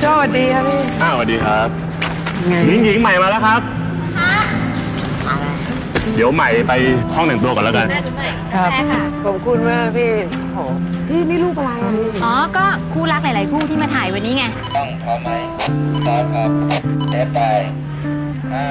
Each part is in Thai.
โจสวัสดีครับพี่อ้าวสวัสดีครับหญิงหญิงใหม่มาแล้วครับเดี๋ยวใหม่ไปห้องแต่งตัวก่อนแล้วกัน ครับขอบคุณมากพี่โหพี่นี่รูปอะไรอะพี่อ๋อ ก็คู่รักหลาย ๆ คู่ที่มาถ่ายวันนี้ไง ต้องพร้อมไหมพร้อมครับเดทไปห้า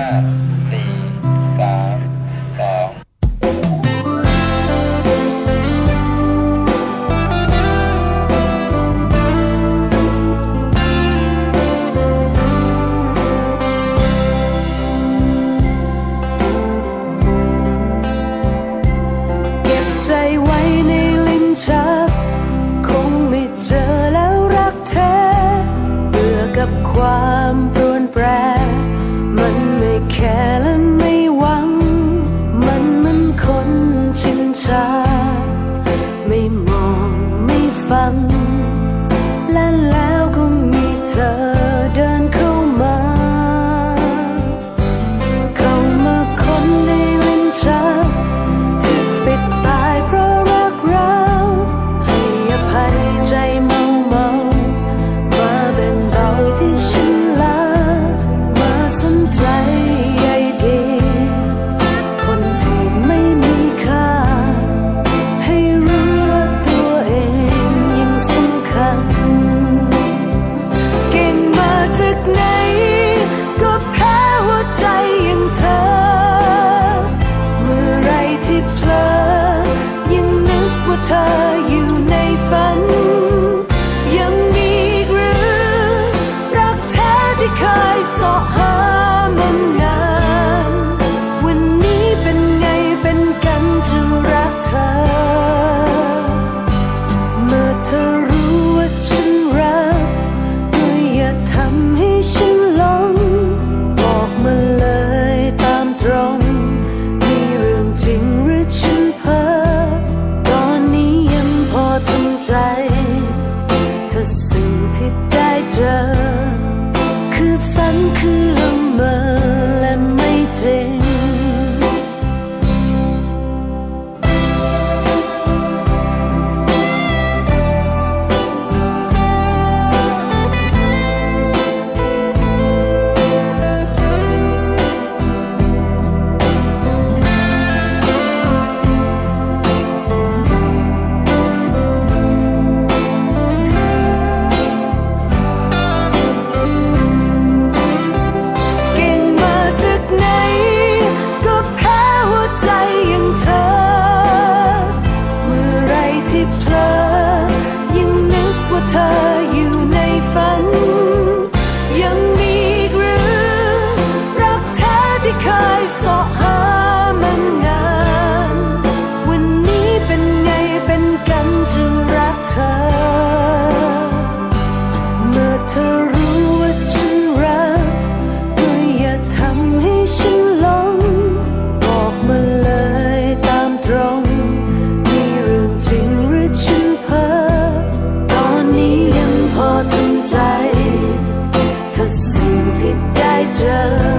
เจอ คือฝันคือลมเมอ 带着。